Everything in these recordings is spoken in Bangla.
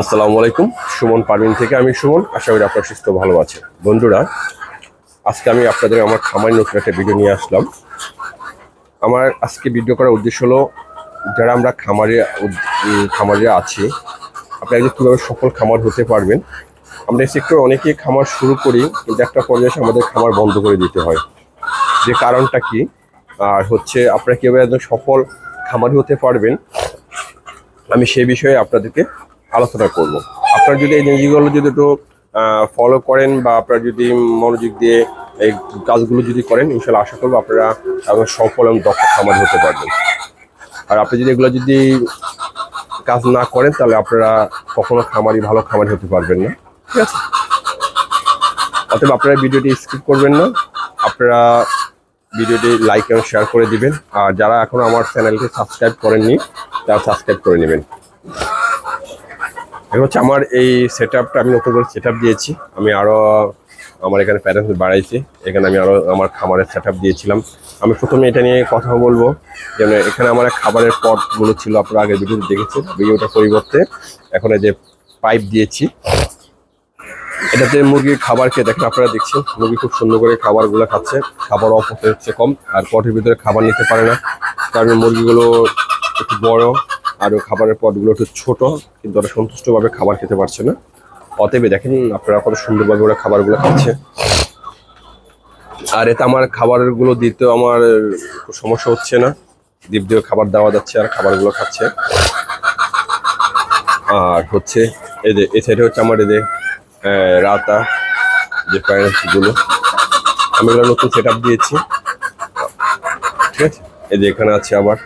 আসসালামু আলাইকুম, সুমন পারমিন থেকে আমি সুমন। আশা করি আপনার সুস্থ ভালো আছে বন্ধুরা, আজকে আমি আপনাদের আমার খামার নতুন একটা ভিডিও নিয়ে আসলাম। আমার আজকে ভিডিও করার উদ্দেশ্য হলো, যারা আমরা খামারে খামারে আছি আপনি একজন কীভাবে সফল খামার হতে পারবেন? আমরা এই সেক্টরে অনেকেই খামার শুরু করি, কিন্তু একটা পর্যায়ে আমাদের খামার বন্ধ করে দিতে হয়। যে কারণটা কি? আর হচ্ছে, আপনারা কীভাবে একজন সফল খামারি হতে পারবেন? আমি সেই বিষয়ে আপনাদেরকে আলোচনা করব। আপনারা যদি এই জিনিসগুলো যদি একটু ফলো করেন বা আপনারা যদি মনোযোগ দিয়ে এই কাজগুলো যদি করেন ইনশাল্লাহ আশা করব আপনারা সফল এবং দক্ষ খামার হতে পারবেন। আর আপনি যদি এগুলো যদি কাজ না করেন, তাহলে আপনারা কখনো খামারি, ভালো খামারি হতে পারবেন না। ঠিক আছে? অতএব আপনারা ভিডিওটি স্কিপ করবেন না। আপনারা ভিডিওটি লাইক এবং শেয়ার করে দিবেন। আর যারা এখনও আমার চ্যানেলকে সাবস্ক্রাইব করেননি, তারা সাবস্ক্রাইব করে নেবেন। এখন হচ্ছে আমার এই সেট আপটা আমি নতুন করে সেট দিয়েছি। আমি আরও আমার এখানে প্যারেন্টস বাড়াইছি। এখানে আমি আরও আমার খামারের সেট দিয়েছিলাম। আমি প্রথমে এটা নিয়ে কথা বলব যেন এখানে আমার খাবারের পটগুলো ছিল, আপনারা আগের ভিডিওতে দেখেছেন। ভিডিওটার পরিবর্তে এখন যে পাইপ দিয়েছি। এটাতে মুরগির খাবার খেয়ে দেখেন আপনারা দেখছেন, মুরগি খুব সুন্দর করে খাবারগুলো খাচ্ছে। খাবার অপচয় হচ্ছে কম, আর পটের ভিতরে খাবার নিতে পারে না। কারণ মুরগিগুলো একটু বড় আর ওই খাবারের পটগুলো একটু ছোট কিন্তু ওরা সন্তুষ্টভাবে খাবার খেতে পারছে না। অতএব দেখেন আপনারা কত সুন্দরভাবে ওরা খাবারগুলো খাচ্ছে। আর এতে আমার খাবারগুলো দিতেও আমার সমস্যা হচ্ছে না। দ্বীপ দিয়ে খাবার দেওয়া যাচ্ছে আর খাবারগুলো খাচ্ছে। আর হচ্ছে যে এই সাইডে হচ্ছে আমার আহ, রাতা যে প্যারেন্টসগুলো আমি এগুলো নতুন সেট দিয়েছি। ঠিক আছে? এই যে এখানে আছে আবার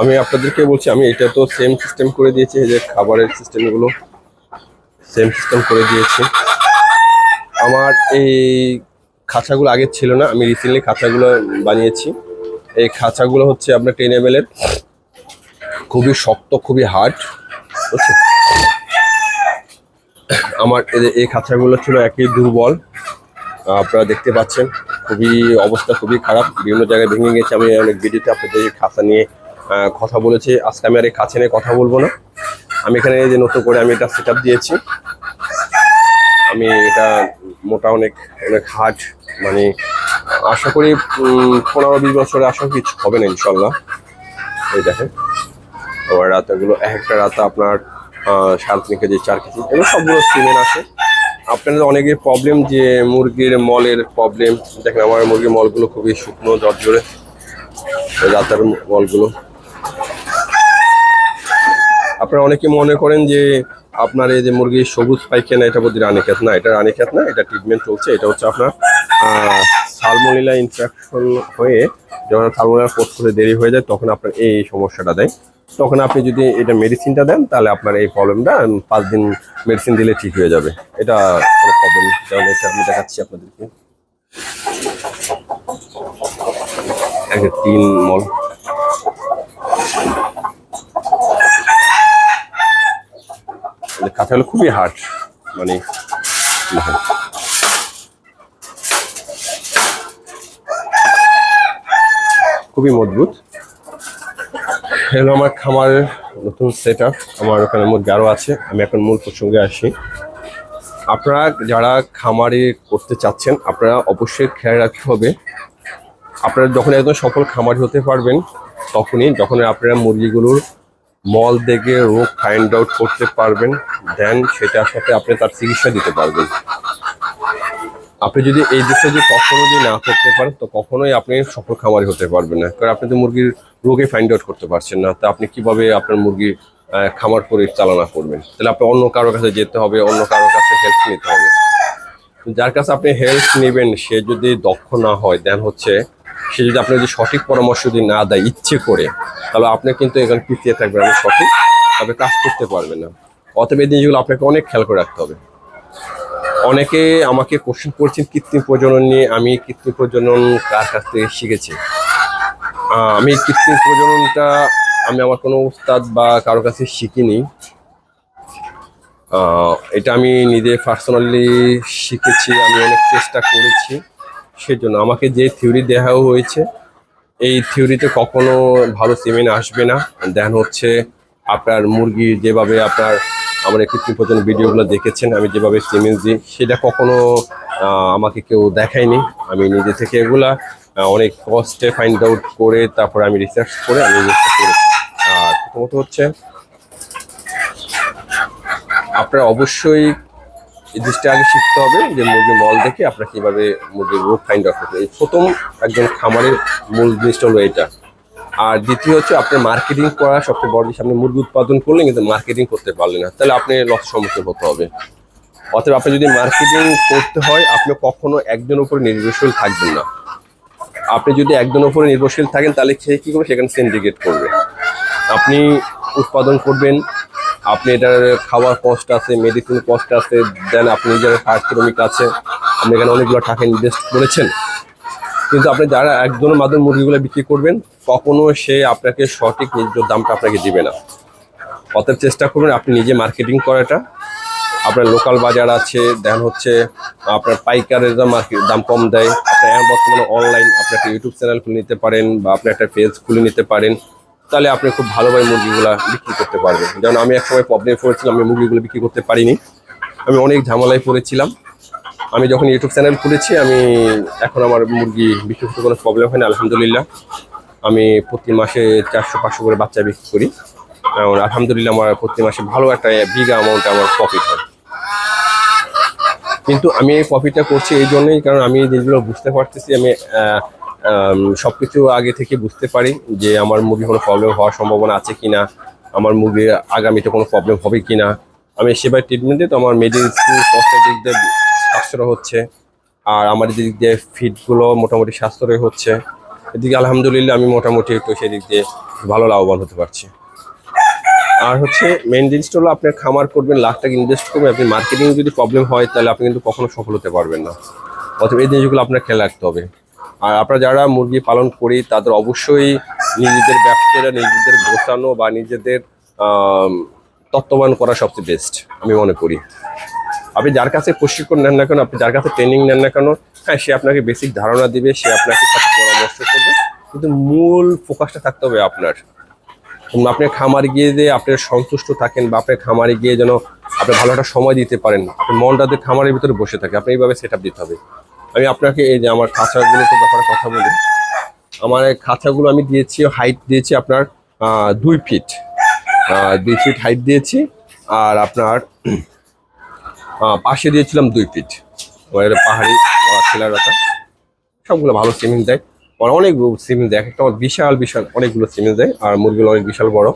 আমি আপনাদেরকে বলছি, আমি এটা তো সেম সিস্টেম করে দিয়েছি, এই যে খাবারের সিস্টেমগুলো সেম সিস্টেম করে দিয়েছি। আমার এই খাঁচাগুলো আগে ছিল না, আমি রিসেন্টলি খাঁচাগুলো বানিয়েছি। এই খাঁচাগুলো হচ্ছে আপনার টেন এম এর। খুবই শক্ত, খুবই হার্ড বুঝছেন? আমার এই খাঁচাগুলো ছিল একই দুর্বল। আপনারা দেখতে পাচ্ছেন, খুবই অবস্থা খুবই খারাপ। বিভিন্ন জায়গায় ভেঙে গেছে। আমি অনেক ভিডিওতে আপনাদের খাঁচা নিয়ে কথা বলেছি। আজকে আমি আর এই খাঁচা নিয়ে কথা বলব না। আমি এখানে যে নতুন করে আমি এটা সেট দিয়েছি। আমি এটা মোটা অনেক অনেক হার্ড মানে আশা করি পনেরো বিশ বছরে আশা কিছু হবে না, ইনশাল্লাহ। এই দেখেন। আমার রাতাগুলো এক একটা রাতা আপনার সাড়ে তিন কেজি চার কেজি, এগুলো সবগুলো সিমেন্ট আসে আপনাদের অনেকের প্রবলেম যে মুরগির মলের প্রবলেম দেখেন, আমার মুরগির মলগুলো খুবই শুকনো, জর্জরে। রাতার মলগুলো। আপনারা অনেকে মনে করেন যে আপনার এই যে মুরগির সবুজ পাইখানা এটা বোধহয় রানীক্ষেত না, এটা রানীক্ষেত না, এটা ট্রিটমেন্ট চলছে, এটা হচ্ছে আপনার সালমোনিলা ইনফেকশন হয়ে যখন সালমোনিলা পোস্ট করে দেরি হয়ে যায়, তখন আপনার এই সমস্যাটা দেয়। তখন আপনি যদি এটা মেডিসিনটা দেন, তাহলে আপনার এই প্রবলেমটা পাঁচ দিন মেডিসিন দিলে ঠিক হয়ে যাবে। এটা কোনো প্রবলেম যেমন এটা আমি দেখাচ্ছি আপনাদেরকে। একটা তিন, মল। কাঁঠাল খুবই হার্ড মানে খুবই মজবুত। হলো আমার খামারের নতুন সেট আমার ওখানে মুরগি আরও আছে, আমি এখন মূল প্রসঙ্গে আসি। আপনারা যারা খামারে করতে চাচ্ছেন, আপনারা অবশ্যই খেয়াল রাখতে হবে, আপনারা যখন একদম সফল খামারি হতে পারবেন, তখনই যখন আপনারা মুরগিগুলোর মল দেখে রোগ ফাইন্ড আউট করতে পারবেন দেন সেটার সাথে আপনি তার চিকিৎসা দিতে পারবেন। আপনি যদি এই দিকটা যদি কখনো যদি না করতে পারেন, তো কখনোই আপনি সফল খামারি হতে পারবেন না। কারণ আপনি তো মুরগির রোগে ফাইন্ড আউট করতে পারছেন না, তা আপনি কীভাবে আপনার মুরগি খামার করে চালনা করবেন? তাহলে আপনি অন্য কারোর কাছে যেতে হবে, অন্য কারোর কাছে হেল্প নিতে হবে। যার কাছে আপনি হেল্প নেবেন, সে যদি দক্ষ না হয় দেন হচ্ছে সে যদি আপনার যদি সঠিক পরামর্শ যদি না দেয় ইচ্ছে করে, তাহলে আপনি কিন্তু এখানে পিছিয়ে থাকবেন আমি সঠিক তবে কাজ করতে পারবেন না। অতএব এই জিনিসগুলো আপনাকে অনেক খেয়াল করে রাখতে হবে। অনেকে আমাকে কোশ্চেন করছেন, কৃত্রিম প্রজনন নিয়ে। আমি কৃত্রিম প্রজনন কার কাছ থেকে শিখেছি? আমি কৃত্রিম প্রজননটা আমি আমার কোনো উস্তাদ বা কারও কাছে শিখিনি। এটা আমি নিজে পার্সোনালি শিখেছি, আমি অনেক চেষ্টা করেছি। সেজন্য আমাকে যে থিওরি দেওয়া হয়েছে, এই থিওরিতে কখনো ভালো সিমেন্ট আসবে না। দেন হচ্ছে আপনার মুরগি যেভাবে আপনার, আমার কৃত্রিম প্রজনন ভিডিওগুলো দেখেছেন, আমি যেভাবে সিমেন্ট দিই, সেটা কখনো আমাকে কেউ দেখায়নি। আমি নিজে থেকে এগুলা অনেক কষ্টে ফাইন্ড আউট করে, তারপরে আমি রিসার্চ করে আমি আর প্রথমত হচ্ছে, আপনারা অবশ্যই এই জিনিসটা আগে শিখতে হবে, যে মুরগির মল দেখে আপনারা কীভাবে মুরগির রোগ ফাইন্ড আউট করতে এই প্রথম একজন খামারের মূল জিনিসটা হলো এটা। আর দ্বিতীয় হচ্ছে আপনার মার্কেটিং করা সবচেয়ে বড় জিনিস, আপনি মুরগি উৎপাদন করলেন কিন্তু মার্কেটিং করতে পারলেন না। তাহলে আপনি লস সম্মুখীন হতে হবে। অতএব আপনি যদি মার্কেটিং করতে হয়, আপনি কখনো একজন উপরে নির্ভরশীল থাকবেন না। আপনি যদি একজন উপরে নির্ভরশীল থাকেন, তাহলে সে কী করবে? সেখানে সিন্ডিকেট করবে। আপনি উৎপাদন করবেন আপনি এটার খাওয়ার কস্ট আছে মেডিসিন কস্ট আছে দেন আপনি নিজের হার্ট শ্রমিক আছে। আপনি এখানে অনেকগুলো টাকা ইনভেস্ট করেছেন। কিন্তু আপনি যারা একজনের মাধ্যমে মুরগিগুলো বিক্রি করবেন, কখনো সে আপনাকে সঠিক ন্যায্য দামটা আপনাকে দিবে না। অতএব চেষ্টা করবেন আপনি নিজে মার্কেটিং করাটা। আপনার লোকাল বাজার আছে দেন হচ্ছে আপনার পাইকারের দাম দাম কম দেয়। আপনি এখন বর্তমানে অনলাইন আপনি একটা ইউটিউব চ্যানেল খুলে নিতে পারেন বা আপনি একটা পেজ খুলে নিতে পারেন। তাহলে আপনি খুব ভালোভাবে মুরগিগুলো বিক্রি করতে পারবেন। যেমন আমি একসময় প্রবলেম পড়েছিলাম আমি মুরগিগুলো বিক্রি করতে পারিনি। আমি অনেক ঝামেলায় পড়েছিলাম। আমি যখন ইউটিউব চ্যানেল খুলেছি, আমি এখন আমার মুরগি বিক্রি করতে কোনো প্রবলেম হয় না আলহামদুলিল্লাহ। আমি প্রতি মাসে চারশো, পাঁচশো করে বাচ্চা বিক্রি করি। এবং আলহামদুলিল্লাহ আমার প্রতি মাসে ভালো একটা বিঘা অ্যামাউন্ট আমার প্রফিট হয়। কিন্তু আমি এই প্রফিটটা করছি এই জন্যই, কারণ আমি জিনিসগুলো বুঝতে পারতেছি, আমি সব কিছু আগে থেকে বুঝতে পারি যে আমার মুরগি কোনো প্রবলেম হওয়ার সম্ভাবনা আছে কিনা, আমার মুরগির আগামীতে কোনো প্রবলেম হবে কি না আমি সেবার ট্রিটমেন্টে তো আমার মেডিসিন কষ্টের দিক দিয়ে সাশ্রয় হচ্ছে, আর আমার দিক দিয়ে ফিডগুলো মোটামুটি সাশ্রয় হচ্ছে। এদিকে আলহামদুলিল্লাহ আমি মোটামুটি একটু সেদিক দিয়ে ভালো লাভবান হতে পারছি। আর হচ্ছে মেন জিনিসটা হলো আপনার খামার করবেন, লাখ টাকা ইনভেস্ট করবেন, আপনি মার্কেটিং যদি প্রবলেম হয় তাহলে আপনি কিন্তু কখনো সফল হতে পারবেন না। অথবা এই জিনিসগুলো আপনার খেয়াল রাখতে হবে। আর আপনারা যারা মুরগি পালন করি তাদের অবশ্যই নিজেদের ব্যবসাটা নিজেদের গোছানো বা নিজেদের আম, তত্ত্বাবধান করা সবচেয়ে বেস্ট আমি মনে করি। আপনি যার কাছে প্রশিক্ষণ নেন না কেন আপনি যার কাছে ট্রেনিং নেন না কেন হ্যাঁ সে আপনাকে বেসিক ধারণা দিবে সে আপনাকে সাথে পরামর্শ করবে কিন্তু মূল ফোকাসটা থাকতে হবে আপনার। এবং আপনি খামারে গিয়ে যে আপনি সন্তুষ্ট থাকেন বা আপনার খামারে গিয়ে যেন আপনি ভালো একটা সময় দিতে পারেন আপনার মনটা যে খামারের ভিতরে বসে থাকে আপনি এইভাবে সেট দিতে হবে। আমি আপনাকে এই যে আমার খাঁচাগুলোতে ব্যাপারে কথা বলি। আমার খাঁচাগুলো আমি দিয়েছি হাইট দিয়েছি আপনার দুই ফিট দুই ফিট হাইট দিয়েছি আর আপনার পাশে দিয়েছিলাম দুই ফিট পাহাড়ি ছেলার রাখা সবগুলো ভালো সিমেন্ট দেয়। আর অনেক সিমেন্ট দেয়। একটা আমার বিশাল বিশাল অনেকগুলো সিমেন্ট দেয়। আর মুরগিগুলো অনেক বিশাল বড়।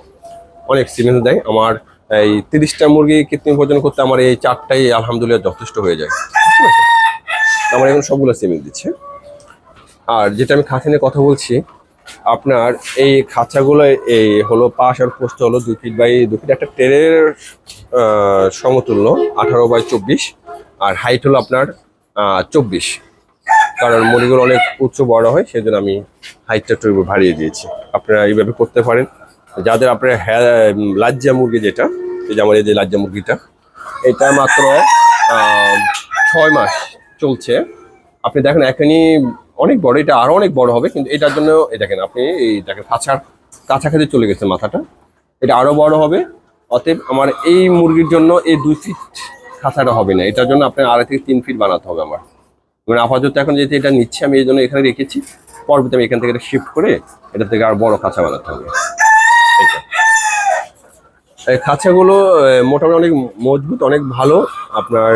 অনেক সিমেন্ট দেয়। আমার এই তিরিশটা মুরগি কৃত্রিম ভোজন করতে আমার এই চারটাই আলহামদুলিল্লাহ যথেষ্ট হয়ে যায়। ঠিক আছে আমার এখন সবগুলো সিমেন্ট দিচ্ছে। আর যেটা আমি খাঁচা নিয়ে কথা বলছি, আপনার এই খাঁচাগুলো এই হলো পাশ আর পোস্ট হলো দুই ফিট বাই দু ফিট একটা ট্রেনের সমতুল্য, আঠারো বাই চব্বিশ, আর হাইট হলো আপনার চব্বিশ। কারণ মুড়িগুলো অনেক উচ্চ বড় হয়, সেজন্য আমি হাইটটা একটু বাড়িয়ে দিয়েছি। আপনারা এইভাবে করতে পারেন। যাদের আপনার হ্যাঁ লাজ্জা মুরগি যেটা, এই যে আমার এই যে লাজ্জা মুরগিটা, এটা মাত্র ছয় মাস চলছে। আপনি দেখেন, এখনই অনেক বড়, এটা আরও অনেক বড় হবে, কিন্তু এটার জন্য এই দেখেন, আপনি এই দেখেন খাঁচার কাছাকাছি চলে গেছে মাথাটা। এটা আরও বড় হবে, অতএব আমার এই মুরগির জন্য এই দুই ফিট খাঁচাটা হবে না। এটার জন্য আপনার আড়াই থেকে তিন ফিট বানাতে হবে আমার। মানে আপাতত এখন যেহেতু এটা নিচ্ছে, আমি এই জন্য এখানে রেখেছি। পরবর্তী আমি এখান থেকে এটা শিফট করে এটা থেকে আর বড় খাঁচা বানাতে হবে। এই খাঁচাগুলো মোটামুটি অনেক মজবুত, অনেক ভালো। আপনার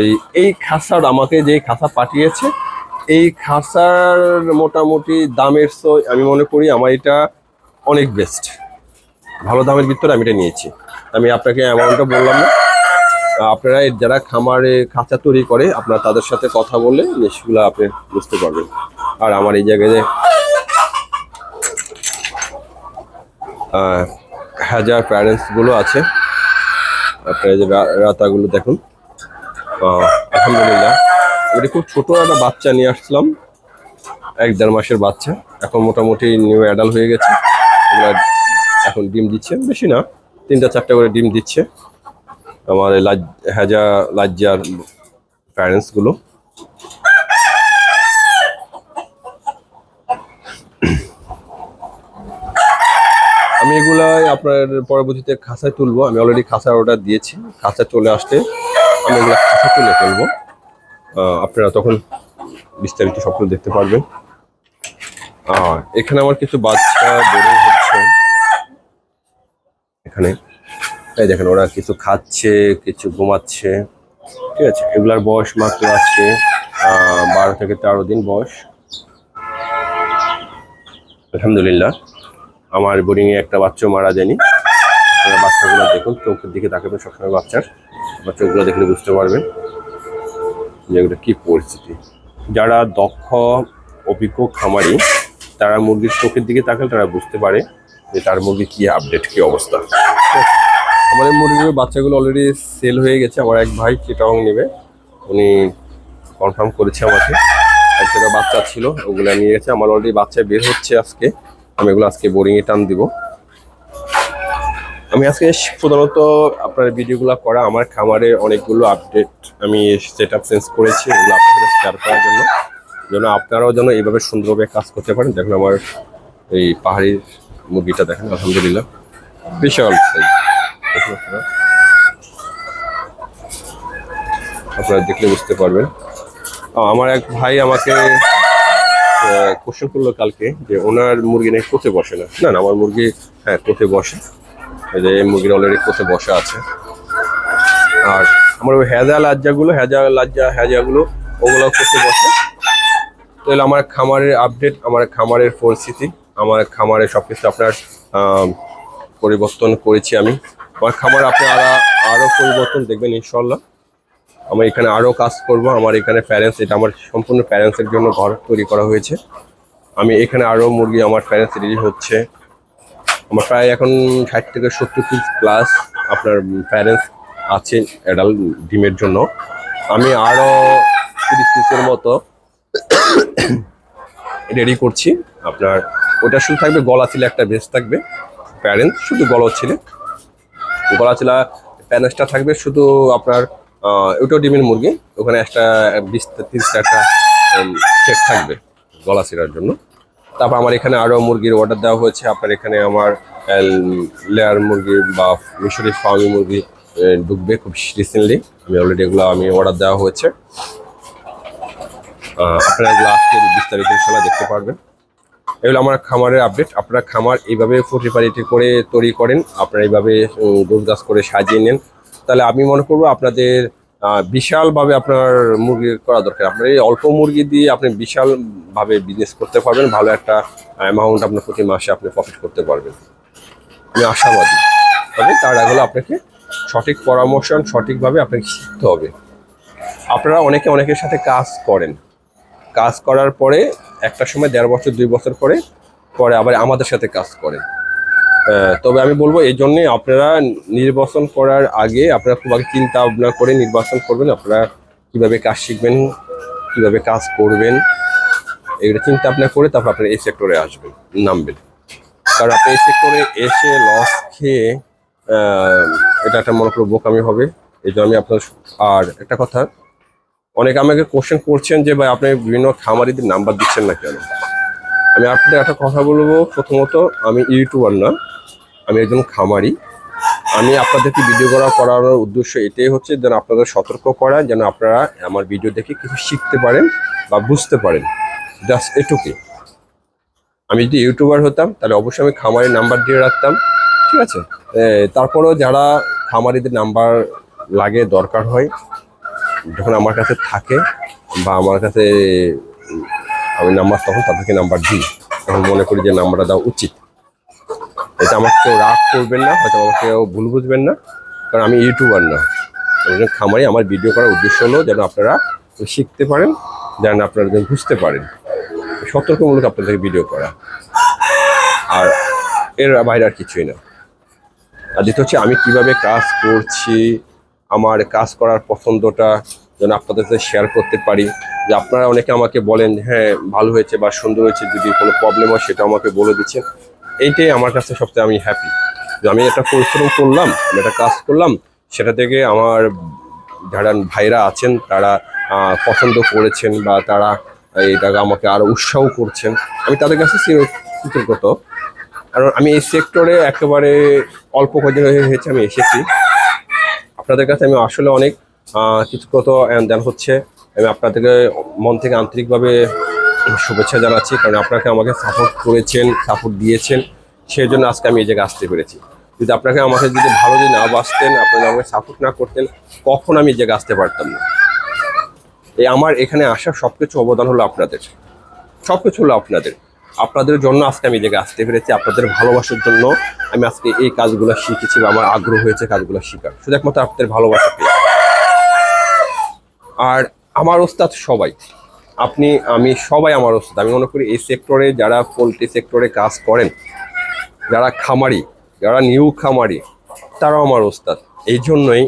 এই এই খাসার আমাকে যে খাসা পাঠিয়েছে, এই খাসার মোটামুটি দামের তো আমি মনে করি আমার এটা অনেক বেস্ট ভালো দামের ভিতরে আমি এটা নিয়েছি। আমি আপনাকে অ্যামাউন্টটা বললাম না। আপনারা যারা খামারে খাঁচা তৈরি করে, আপনারা তাদের সাথে কথা বলে জিনিসগুলো আপনি বুঝতে পারবেন। আর আমার এই জায়গায় যে হাজার প্যারেন্টসগুলো আছে। আপনার যে রাতাগুলো দেখুন। আলহামদুলিল্লাহ। এটা খুব ছোট একটা বাচ্চা নিয়ে আসছিলাম। এক দেড় মাসের বাচ্চা। এখন মোটামুটি নিউ অ্যাডাল হয়ে গেছে। এখন ডিম দিচ্ছে। বেশি না, তিনটা চারটা করে ডিম দিচ্ছে। আমার লাজ হাজা লাজ্জার প্যারেন্টসগুলো। আমি এগুলাই আপনার পরবর্তীতে খাঁচায় তুলবো। আমি অলরেডি খাঁচার অর্ডার দিয়েছি। খাঁচা চলে আসলে আমি এগুলো তুলে ফেলব। আপনারা তখন বিস্তারিত স্বপ্ন দেখতে পারবেন। আর এখানে আমার কিছু বাচ্চা বড় হচ্ছে। এখানে, এই দেখেন, ওরা কিছু খাচ্ছে, কিছু ঘুমাচ্ছে। ঠিক আছে, এগুলার বয়স মাত্র আছে বারো থেকে তেরো দিন বয়স। আলহামদুলিল্লাহ, আমার বোরিং এ একটা বাচ্চা মারা যায়নি। বাচ্চাগুলো দেখুন, চোখের দিকে তাকাবেন সবসময় বাচ্চার। বা চোখগুলো দেখলে বুঝতে পারবেন যে এগুলো কী পরিস্থিতি। যারা দক্ষ, অভিজ্ঞ খামারি, তারা মুরগির চোখের দিকে তাকালে তারা বুঝতে পারে যে তার মুরগি কী আপডেট, কী অবস্থা। আমাদের মুরগির বাচ্চাগুলো অলরেডি সেল হয়ে গেছে, আমার এক ভাই চিটাং নেবে। উনি কনফার্ম করেছে আমাকে। সেটা বাচ্চা ছিল, ওগুলো নিয়ে গেছে। আমার অলরেডি বাচ্চা বের হচ্ছে আজকে। আমি এগুলো আজকে বোরিংয়ে টান দিব। আমি আজকে প্রধানত আপনার ভিডিওগুলো করা, আমার খামারে অনেকগুলো আপডেট আমি সেট আপ চেঞ্জ করেছি, এগুলো আপনাদের শেয়ার করার জন্য। যেন আপনারাও যেন এইভাবে সুন্দরভাবে কাজ করতে পারেন। দেখুন আমার এই পাহাড়ি মুরগিটা দেখেন, আলহামদুলিল্লাহ। বিশাল। আপনারা। দেখলে বুঝতে পারবেন। আমার এক ভাই আমাকে কোশ্চেন করল কালকে যে, ওনার মুরগি নাকি কোথে বসে না? না আমার মুরগি হ্যাঁ কোথে বসে। এই যে মুরগির অলরেডি কোথে বসা আছে। আর আমার ওই হ্যাজা লাজ্জাগুলো হ্যাজা লাজ্জা হ্যাজাগুলো ওগুলো কোথে বসে। তো এগুলো আমার খামারের আপডেট আমার খামারের পরিস্থিতি, আমার খামারের সব কিছু আপনার পরিবর্তন করেছি আমি। আমার খামার আপনারা আরও পরিবর্তন দেখবেন ইনশাল্লাহ আমি এখানে আরও কাজ করব, আমার এখানে প্যারেন্টস এটা আমার সম্পূর্ণ প্যারেন্টসের জন্য ঘর তৈরি করা হয়েছে। আমি এখানে আরও মুরগি আমার প্যারেন্টস রেডি হচ্ছে। আমার প্রায় এখন ষাট থেকে সত্তর পিস প্লাস আপনার প্যারেন্টস আছে অ্যাডাল্ট ডিমের জন্য। আমি আরও তিরিশ পিসের মতো রেডি করছি। আপনার ওটা শুধু থাকবে, গলা ছিল একটা বেস থাকবে। প্যারেন্টস শুধু গলা ছিলে। গলা চিলা প্যারেন্টসটা থাকবে শুধু আপনার ওটাও ডিমের মুরগি। ওখানে একটা বিশ তিরিশটা একটা সেট থাকবে গলা চিরার জন্য। তারপর আমার এখানে আরও মুরগির অর্ডার দেওয়া হয়েছে। আপনার এখানে আমার লেয়ার মুরগি বা মিশরি ফার্মি মুরগি ঢুকবে খুব রিসেন্টলি আমি অলরেডি এগুলো আমি অর্ডার দেওয়া হয়েছে। আপনারা এগুলো আজকে বিস্তারিত ইনশাল্লাহ দেখতে পারবেন। এগুলো আমার খামারের আপডেট আপনারা খামার এইভাবে পরিপালিত করে তৈরি করেন। আপনারা এইভাবে গাছ করে সাজিয়ে নেন। তাহলে আমি মনে করব আপনাদের বিশালভাবে আপনার মুরগি করা দরকার। আপনার এই অল্প মুরগি দিয়ে আপনি বিশালভাবে বিজনেস করতে পারবেন, ভালো একটা অ্যামাউন্ট আপনার প্রতি মাসে আপনি প্রফিট করতে পারবেন। আমি আশাবাদী। তবে তার আগে আপনাকে সঠিক পরামর্শ সঠিকভাবে আপনাকে শিখতে হবে। আপনারা অনেকে অনেকের সাথে কাজ করেন। কাজ করার পরে একটা সময় দেড় বছর, দুই বছর পরে পরে আবার আমাদের সাথে কাজ করেন। তবে আমি বলব এই জন্যে আপনারা নির্বাচন করার আগে আপনারা খুব আগে চিন্তা ভাবনা করে নির্বাচন করবেন, আপনারা কীভাবে কাজ শিখবেন, কীভাবে কাজ করবেন এগুলো চিন্তা ভাবনা করে তারপর আপনারা এই সেক্টরে আসবেন, নামবেন। কারণ আপনি এই সেক্টরে এসে লস খেয়ে এটা একটা মনে করো বোকামি হবে, এই জন্য আমি আপনার আর একটা কথা, অনেকে আমাকে কোশ্চেন করছেন যে ভাই আপনি বিভিন্ন খামারিদের নাম্বার দিচ্ছেন না কেন? আমি আপনাদের একটা কথা বলব, প্রথমত আমি ইউটিউবার না আমি একজন খামারি। আমি আপনাদেরকে ভিডিও করা, করানোর উদ্দেশ্য এটাই হচ্ছে যেন আপনাদের সতর্ক করা, যেন আপনারা আমার ভিডিও দেখে কিছু শিখতে পারেন বা বুঝতে পারেন। জাস্ট এটুকুই আমি যদি ইউটিউবার হতাম, তাহলে অবশ্যই আমি খামারের নাম্বার দিয়ে রাখতাম, ঠিক আছে? তারপরেও যারা খামারিদের নাম্বার লাগে, দরকার হয়, যখন আমার কাছে থাকে বা আমার কাছে, আমি নাম্বার তখন তাদেরকে নাম্বার দিই। তখন মনে করি যে নাম্বারটা দেওয়া উচিত। এটা আমাকে কেউ রাগ করবেন না, হয়তো আমাকে কেউ ভুল বুঝবেন না, কারণ আমি ইউটিউবার না। একজন খামারি, আমার ভিডিও করার উদ্দেশ্য হলো যেন আপনারা শিখতে পারেন, যেন আপনারা যেন বুঝতে পারেন। সতর্কমূলক আপনাদেরকে ভিডিও করা। আর এর বাইরে আর কিছুই না। আর দ্বিতীয় হচ্ছে আমি কীভাবে কাজ করছি, আমার কাজ করার পছন্দটা যেন আপনাদের সাথে শেয়ার করতে পারি। যে আপনারা অনেকে আমাকে বলেন হ্যাঁ ভালো হয়েছে বা সুন্দর হয়েছে, যদি কোনো প্রবলেম হয় সেটা আমাকে বলে দিচ্ছেন। এইটাই আমার কাছে সবচেয়ে আমি হ্যাপি যে আমি একটা পরিশ্রম করলাম আমি একটা কাজ করলাম সেটা থেকে আমার যারা ভাইরা আছেন তারা পছন্দ করেছেন বা তারা এটাকে আমাকে আরও উৎসাহ করছেন আমি তাদের কাছে কৃতজ্ঞত কারণ আমি এই সেক্টরে একেবারে অল্প কদিন হয়ে- হয়েছে আমি এসেছি। আপনাদের কাছে আমি আসলে অনেক আহ, কিছু কত দেন হচ্ছে আমি আপনাদেরকে মন থেকে আন্তরিকভাবে শুভেচ্ছা জানাচ্ছি, কারণ আপনাকে আমাকে সাপোর্ট করেছেন সাপোর্ট দিয়েছেন। সেই জন্য আজকে আমি এই জায়গায় আসতে পেরেছি। যদি আপনাকে আমাকে যদি ভালো যদি না বাসতেন আপনারা আমাকে সাপোর্ট না করতেন, কখন আমি এই জায়গায় আসতে পারতাম না। এই আমার এখানে আসা সবকিছু অবদান হলো আপনাদের। সব কিছু হলো আপনাদের। আপনাদের জন্য আজকে আমি এই জায়গায় আসতে পেরেছি। আপনাদের ভালোবাসার জন্য আমি আজকে এই কাজগুলো শিখেছি বা আমার আগ্রহ হয়েছে কাজগুলো শেখার। শুধু একমাত্র আপনাদের ভালোবাসা আর আমার ওস্তাদ সবাই। আপনি, আমি সবাই আমার ওস্তাদ। আমি মনে করি এই সেক্টরে যারা পোলট্রি সেক্টরে কাজ করেন, যারা খামারি, যারা নিউ খামারি, তারাও আমার ওস্তাদ। এই জন্যই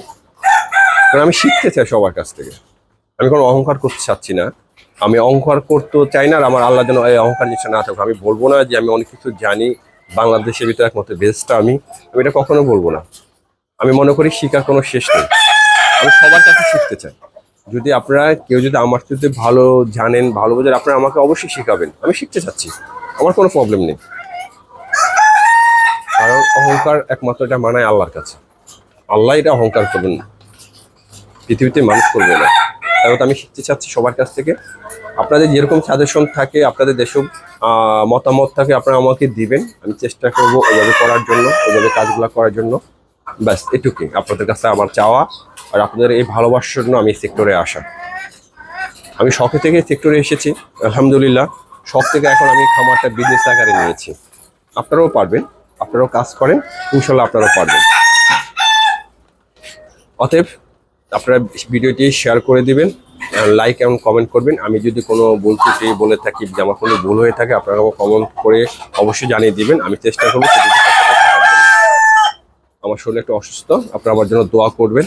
আমি শিখতে চাই সবার কাছ থেকে। আমি কোনো অহংকার করতে চাচ্ছি না। আমি অহংকার করতে চাই না আর আমার আল্লাহ যেন এই অহংকার জিনিসটা না থাকুক। আমি বলব না যে আমি অনেক কিছু জানি। বাংলাদেশের ভিতরে একমাত্র বেস্টটা আমি। আমি এটা কখনো বলব না। আমি মনে করি শিকার কোনো শেষ নেই। আমি সবার কাছে শিখতে চাই। যদি আপনারা কেউ যদি আমার সাথে ভালো জানেন, ভালো বোঝেন, আপনারা আমাকে অবশ্যই শেখাবেন। আমি শিখতে চাচ্ছি। আমার কোনো প্রবলেম নেই। কারণ অহংকার একমাত্র এটা মানায় আল্লাহর কাছে। আল্লাহ এটা অহংকার করবেন পৃথিবীতে মানুষ করবে না। কারণ আমি শিখতে চাচ্ছি সবার কাছ থেকে। আপনাদের যেরকম সাজেশন থাকে, আপনাদের যেসব মতামত থাকে, আপনারা আমাকে দিবেন। আমি চেষ্টা করব ওইভাবে করার জন্য, ওইভাবে কাজগুলো করার জন্য। ব্যাস, এটুকুই। আপনাদের কাছে আমার চাওয়া। আর আপনাদের এই ভালোবাসার জন্য আমি সেক্টরে আসা। আমি শখে থেকে সেক্টরে এসেছি, আলহামদুলিল্লাহ। শখ থেকে এখন আমি খামারটা বিজনেস আকারে নিয়েছি। আপনারাও পারবেন, আপনারাও কাজ করেন, ইনশাল্লাহ আপনারাও পারবেন। অতএব, আপনারা ভিডিওটি শেয়ার করে দিবেন লাইক এবং কমেন্ট করবেন। আমি যদি কোনো ভুল ত্রুটি বলে থাকি যে আমার কোনো ভুল হয়ে থাকে, আপনারা আমাকে কমেন্ট করে অবশ্যই জানিয়ে দিবেন। আমি চেষ্টা করব। আমার শরীর একটু অসুস্থ, আপনারা আমার জন্য দোয়া করবেন।